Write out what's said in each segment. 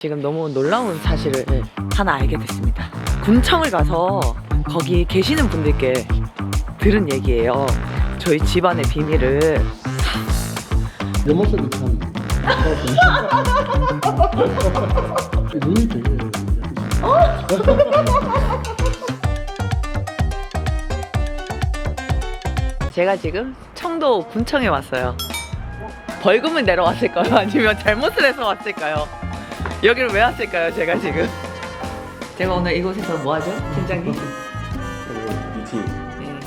지금 너무 놀라운 사실을 하나 알게 됐습니다. 군청을 가서 거기 계시는 분들께 들은 얘기예요. 저희 집안의 비밀을 내 모습이 참 눈이 되게 제가 지금 청도 군청에 왔어요. 벌금을 내러 왔을까요? 아니면 잘못을 해서 왔을까요? 여기를 왜 왔을까요? 제가 지금 제가 오늘 이곳에서 뭐 하죠, 팀장님? 미팅 네.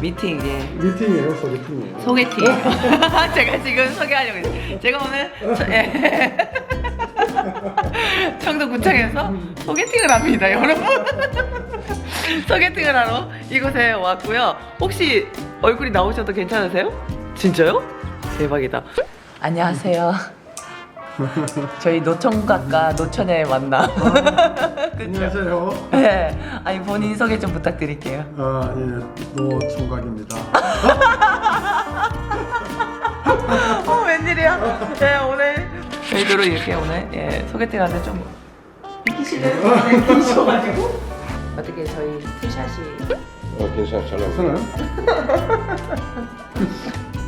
미팅 예. 미팅이에요 소개팅이에요 소개팅. 제가 지금 소개하려고 했어요. 제가 오늘 저- 예. 청도 구청에서 소개팅을 합니다, 여러분. 소개팅을 하러 이곳에 왔고요. 혹시 얼굴이 나오셔도 괜찮으세요? 진짜요? 대박이다. 안녕하세요. 저희 노총각과 노천의 만남. 안녕하세요 네. 아니 본인 소개 좀 부탁드릴게요. 아 예 노총각입니다 어 웬일이야? 네 오늘 저희들로 이렇게 오늘 예, 소개팅 하는데 좀 비키시는 분이 계셔가지고 어떻게 저희 투샷이 어, 괜찮아, 잘. 저는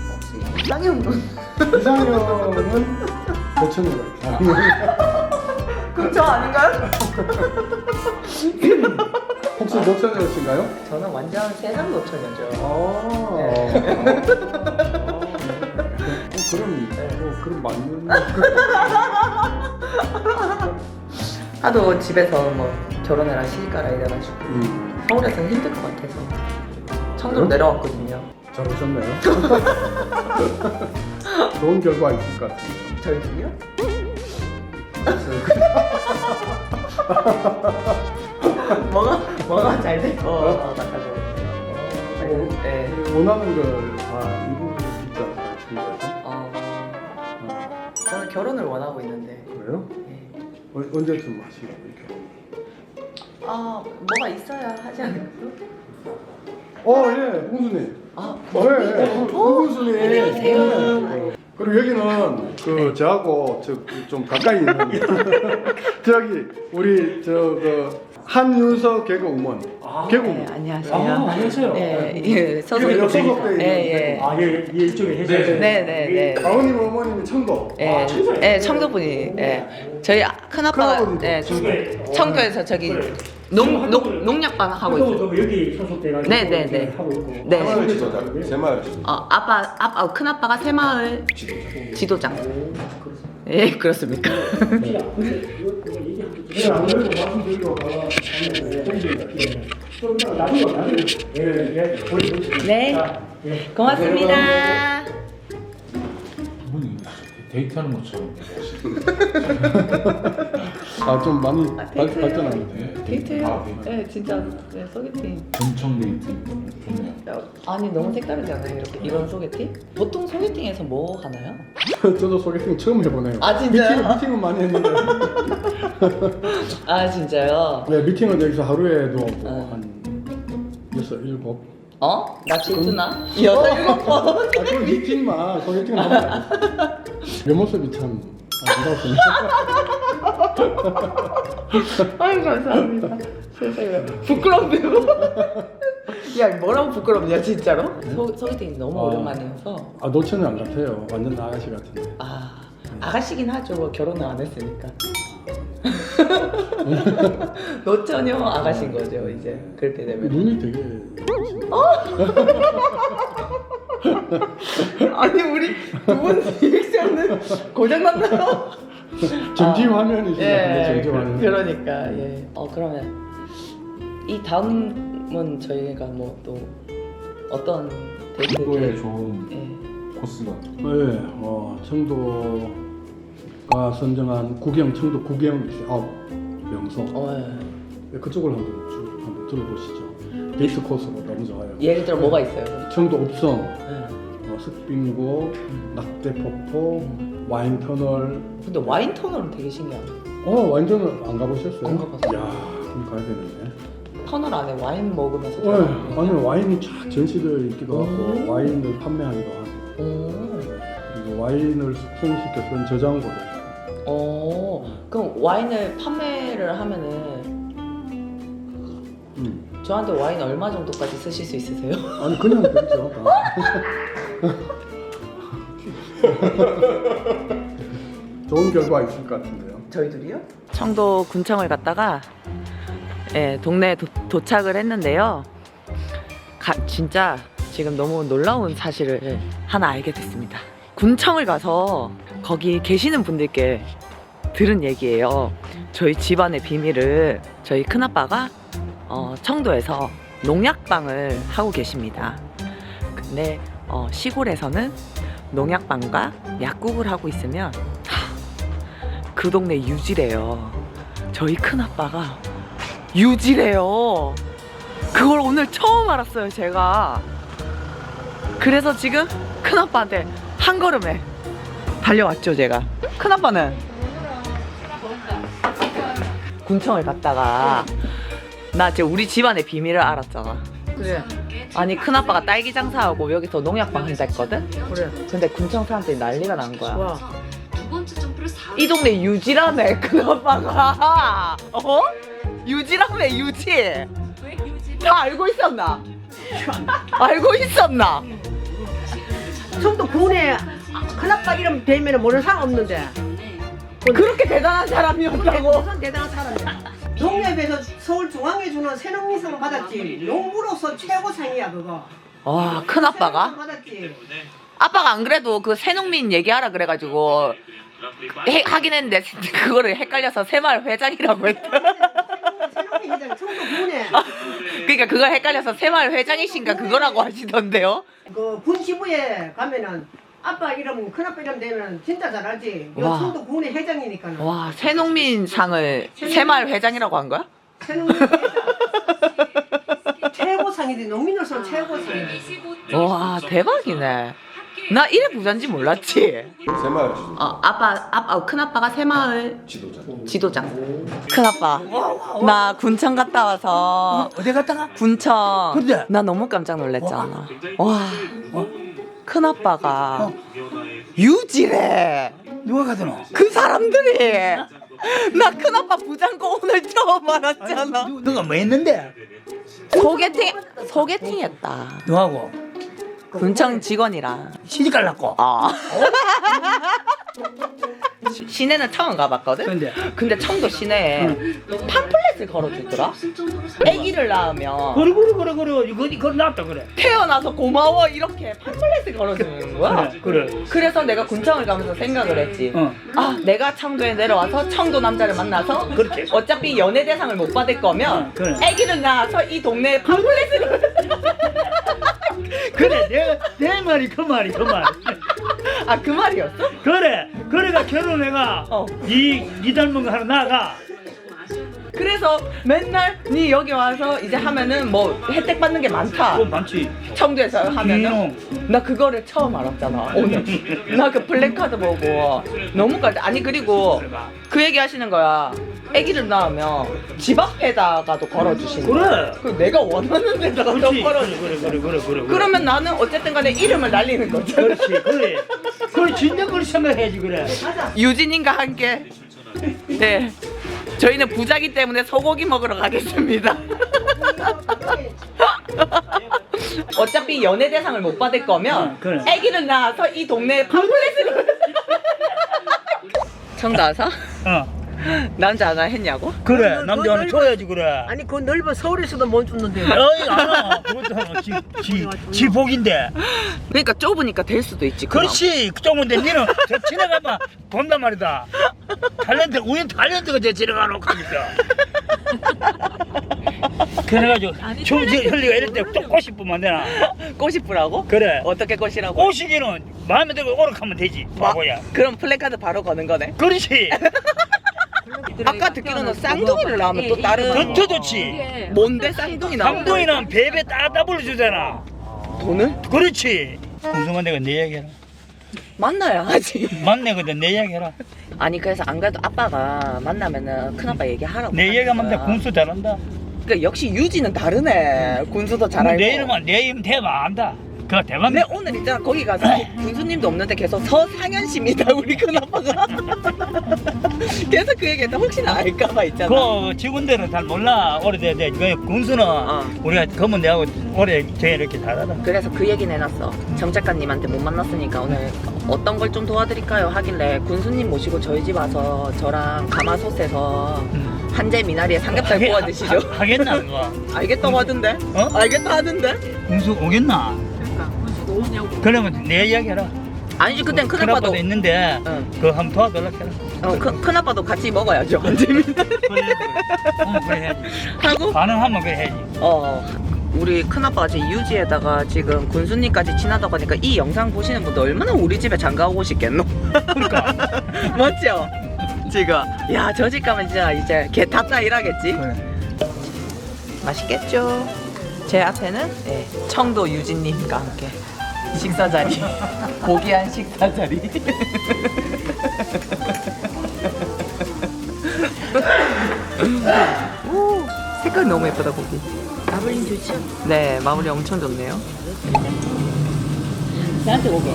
혹시 이상형 분 이상형은 노천이가 그저 아닌가요? 혹시 노천이신가요? 저는 완전 세상 노처녀죠. 아, 어, 그럼 어, 그럼 맞는 하도 집에서 뭐 결혼해라 시집가라 이래가지고 음, 서울에서 힘들 것 같아서 청도로 응? 내려왔거든요. 잘 오셨네요 좋은 결과 있을 것 같습니다 저희 둘이요? 뭐가 뭐가 잘될것 같아서. 어, 네. 원하는 걸다 이루고 있지 않을까 지금까지 어, 저는 결혼을 원하고 있는데. 그래요? 예. 어, 언제쯤 하시려고 이렇게 아 뭐가 있어야 하지 않을까요? 어, 예, 홍수님. 아 어, 예, 예, 홍수님. 안녕하세요. 그리고 여기는 그 저하고 저좀 가까이 있는 저기 우리 저그 한윤서 개그우먼 개그우먼 네, 안녕하세요. 아, 안녕하세요. 네, 예, 소속. 여기 소속돼 있는 예, 예. 아, 예, 예, 이쪽에 해주세요. 네, 네, 네. 아버님 어머님이 청도 예, 아, 청소예요? 예, 청도분이, 예. 저희 큰 아빠가, 큰아버지도 예, 청도에. 청도에서 저기 그래. 농, 농, 농약반 하고 있어요. 도 여기 소속돼가지고 네, 네, 네. 하고 있고. 네. 새마을 지도자, 새마을 지도자. 어, 아빠, 아빠, 큰 아빠가 새마을 지도장. 예, 그렇습니까? 네. 네, 안 그래도 말씀드리고 가봤는데 좀 이따가 나중에 나중에 예, 예, 우리 우리- 네. 자, 예. 고맙습니다. 분이 데이트하는 것처럼 아좀 많이 아, 발, 데이트. 발전하는데 데이트요? 아, 데이트. 네, 진짜, 네, 소개팅. 전청 데이트 좋네요. 아니, 너무 색다르지 않아요? 이렇게, 이런 소개팅? 보통 소개팅에서 뭐 하나요? 저도 소개팅 처음 해보네요 아, 진짜요? 미팅, 미팅은 많이 했는데 아, 진짜요? 네 미팅은 여기서 하루에도 어. 뭐한 여섯 일곱 어? 나 질투나? 여섯 일곱 번. 아, 그 미팅만 소개팅 하면 내 모습이 참 아름다웠습니다 아유 감사합니다. 세상에 부끄럽네요. 야 뭐라고 부끄럽냐 진짜로? 소, 소개팅이 너무 아. 오랜만이어서 아 노천은 안 같아요 완전 아가씨 같은데 아 아가씨긴 하죠 뭐 결혼을 안 했으니까. 노처녀 아가씨인 거죠 이제 그렇게 되면. 눈이 되게 아니 우리 두분 리액션은 고장 났나요? 정지 화면이시죠 예, 정지 화면 그, 러니까 예. 어 그러면 이 다음은 저희가 뭐 또 어떤 청도에 데이트? 좋은 예. 코스가 네, 어, 청도가 선정한 구경 청도 구경 아홉 명소 어, 예. 네, 그쪽을 한번 쭉 한번 들어보시죠. 데이트 코스로 너무 좋아요. 예를 들어 뭐가 있어요? 청도 읍성, 예. 어, 흑빙고, 낙대폭포, 와인 터널. 근데 와인 터널은 되게 신기하다. 어 와인 터널 안 가보셨어요? 안 가봤어요. 야, 그럼 가야 되는데. 터널 안에 와인 먹으면서. 어, 들어가는 아니 와인이 쫙 전시되어 있기도 하고 음. 와인을 판매하기도 하고 오. 그리고 와인을 숙성시켜서 저장고도 있고. 어, 그럼 와인을 판매를 하면은 음. 저한테 와인 얼마 정도까지 쓰실 수 있으세요? 아니 그냥 그렇죠. 좋은 결과 있을 것 같은데요. 저희들이요? 청도 군청을 갔다가 예, 동네에 도, 도착을 했는데요. 가, 진짜 지금 너무 놀라운 사실을 하나 알게 됐습니다. 군청을 가서 거기 계시는 분들께 들은 얘기예요. 저희 집안의 비밀을 저희 큰아빠가 어, 청도에서 농약방을 하고 계십니다. 근데 어, 시골에서는 농약방과 약국을 하고 있으면 그 동네 유지래요. 저희 큰아빠가 유지래요. 그걸 오늘 처음 알았어요, 제가. 그래서 지금 큰아빠한테 한 걸음에 달려왔죠, 제가. 큰아빠는 군청을 갔다가 나 지금 우리 집안의 비밀을 알았잖아. 그래 아니 큰아빠가 딸기 장사하고 여기서 농약방 한다 했거든? 그래 근데 군청 사람들이 난리가 난 거야. 와 이 동네 유지라며 큰아빠가 어? 유지라며 유지 다 알고 있었나? 알고 있었나? 청도 군에 큰아빠 이름 되면 모르는 사람 없는데 그렇게 대단한 사람이었다고 무슨 대단한 사람이야 농협에서 서울 중앙에 주는 새농민상을 받았지. 농부로서 최고상이야 그거. 와 큰 아빠가? 새농민상 받았지. 아빠가 안 그래도 그 새농민 얘기하라 그래가지고 해, 하긴 했는데 그거를 헷갈려서 새마을 회장이라고 했다. 군에 그러니까 그걸 헷갈려서 새마을 회장이신가 그거라고 하시던데요? 그 군지부에 가면은 아빠 이름 큰아빠 이름 되면 진짜 잘 알지 요 와. 청도 군의 회장이니까는 와 새농민 상을 새마을 회장이라고 한 거야? 새농민 회장 최고상이지 농민으로서 최고상이지 와 대박이네. 나 이래 부자인지 몰랐지. 새마을 지도. 어 아빠 아빠 큰 아빠가 새마을 지도자. 지도장. 큰 아빠 나 군청 갔다 와서 어디 갔다가? 군청. 근데? 나 너무 깜짝 놀랐잖아. 와. 큰 아빠가 유지래. 누가 가더노? 그 사람들이 나 큰 아빠 부장고 오늘 처음 알았잖아. 누, 누가 뭐 했는데? 소개팅 소개팅했다. 누하고? 군청 직원이랑. 시집 갈랐고? 아. 시- 시내는 처음 가봤거든? 근데? 근데 청도 시내에 팜플렛을 걸어주더라? 아기를 낳으면 그래 그래 그래 그래 이거 이거 낫다 그래 태어나서 고마워 이렇게 팜플렛을 걸어주는 거야 그래 그래 그래서 내가 군청을 가면서 생각을 했지 어. 아 내가 청도에 내려와서 청도 남자를 만나서 그렇지. 어차피 연애 대상을 못 받을 거면 어, 그래. 아기를 낳아서 이 동네에 팜플렛을 그래 내, 내 말이 그 말이 그 말. 아 그 말이었어? 그래 그래가 결혼해가 어. 니니 닮은 거 하나 나가 그래서 맨날 니 여기 와서 이제 하면은 뭐 혜택 받는 게 많다. 그거 많지. 청주에서 하면은? 기농. 나 그거를 처음 알았잖아 오늘. 나그 플래카드 보고. 너무 깔 아니 그리고 그 얘기 하시는 거야. 아기를 낳으면 집 앞에다가도 걸어주시는 거야. 그래. 그 내가 원하는 데다가 또 그렇지. 걸어주 그래 그래 그래 그래 그래. 그러면 나는 어쨌든 간에 이름을 날리는 거잖아. 그렇지 그래. 그래 진짜 그렇게 생각해야지 그래. 유진님과 함께. 네 저희는 부자기 때문에 소고기 먹으러 가겠습니다. 어차피 연애 대상을 못 받을 거면 응, 그래. 아기를 낳아서 이 동네에 팜플렛을 와서? 어. 남자 하나 했냐고? 그래 그- 남자 그 하나 넓은- 줘야지 그래. 아니 그 넓은 서울에서도 못 줬는데. 어이 알아. 그것도 하나 지, 지, 지 복인데. 그러니까 좁으니까 될 수도 있지 그럼. 그렇지. 그쪽인데 니는 저 지나가면 본단 말이다 탤런트 우연 탤런트가 저 지나가 놓고 하니까 그래가지고 춤지 흘리가 이럴 때또 꽃이 뿌면 되나? 꽃이 뿌라고? 그래. 어떻게 꽃이라고? 꽃이기는 마음에 들고 오락하면 되지 마- 바보야. 그럼 플래카드 바로 거는 거네? 그렇지. 아까 듣기로는 쌍둥이를 낳으면 또 다른 더 좋지. 뭔데 쌍둥이 나온다 상동이는 베베 따 더블로 주잖아. 돈을? 그렇지. 궁금한 데가 내 이야기해라 만나야 하지 만나거든 내 이야기 해라. 아니 그래서 안 그래도 아빠가 만나면은 큰 아빠 얘기하라고 내 이야기가 하니까. 만나 군수 잘한다. 그러니까 역시 유지는 다르네. 군수도 잘 알고. 내 이름은 내 이름 대박 안다 그거 대박. 내 오늘 있잖아 거기 가서 군수님도 없는데 계속 서상현 씨입니다 우리 큰아빠가 계속 그 얘기했다 혹시나 알까봐 있잖아 그 직원들은 잘 몰라 오래돼야 그 군수는 어. 우리가 검은 내하고 오래 저 이렇게 잘하다. 그래서 그 얘기 내놨어 정 작가님한테 못 만났으니까 오늘 어떤 걸 좀 도와드릴까요 하길래 군수님 모시고 저희 집 와서 저랑 가마솥에서 음. 한재 미나리에 삼겹살 구워 드시죠 하, 하겠나 그거? 알겠다고 하던데 어? 알겠다 하던데 군수 오겠나? 그러면 내 이야기 해라. 아니지 그땐 큰아빠도 큰아빠도 있는데 응. 그거 한번 도와달라 해라. 어, 큰, 큰아빠도 같이 먹어야죠 그래, 어, 그래 해야지. 하고 가능하면 그래 해야지. 어 우리 큰아빠가 지금 유지에다가 지금 군수님까지 친하다고 하니까 이 영상 보시는 분들 얼마나 우리 집에 장가 오고 싶겠노 그러니까. 맞죠? 지금 야 저 집 가면 진짜 이제 개 탔다 일하겠지 그래. 맛있겠죠? 제 앞에는 네, 청도 유진님과 함께 식사 자리 고귀한 식사 자리 오, 색깔 너무 예쁘다 고기 마블링 좋죠? 네 마블링 엄청 좋네요 나한테 고기.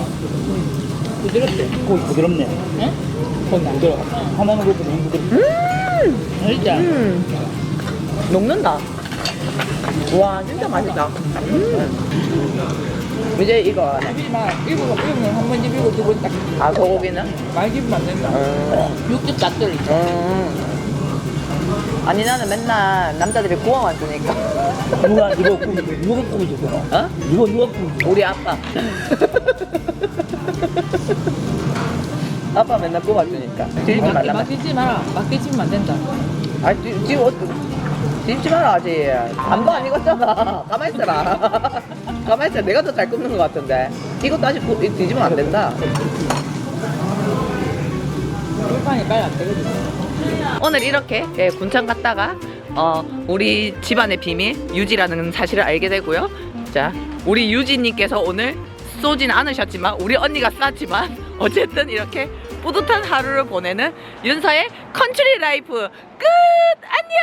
부드럽대. 고기 부드럽네. 응? 고기 부드러워. 하나는 고기 너무 부드럽다. 음! 진짜. 음 녹는다 와 진짜 맛있다 음. 이제 이거 하네 일곱 일곱 한번 입고 두번 딱 아 소고기는? 많이 입으면 안 된다. 음. 육즙 다 떨어. 음. 아니 나는 맨날 남자들이 구워만 주니까 누가 누가 고기 누가 고기 줬어? 어? 누가 누가 줬어? 우리 아빠 아빠 맨날 구워주니까 뒤집지 말라 맡기지 마라. 맡기지면 안 된다. 아 뒤- 지금 어떡 뒤집지 마라 아직 안도 안 익었잖아 가만히 있어라 가만히 있어 내가 더 잘 굽는 것 같은데 이것도 아직 구- 뒤집으면 안 된다 불판이 빨리 안 되거든. 오늘 이렇게 예, 군청 갔다가 어, 우리 집안의 비밀 유지라는 사실을 알게 되고요. 자, 우리 유지님께서 오늘 쏘진 않으셨지만 우리 언니가 쐈지만 어쨌든 이렇게 뿌듯한 하루를 보내는 윤서의 컨트리 라이프 끝 안녕.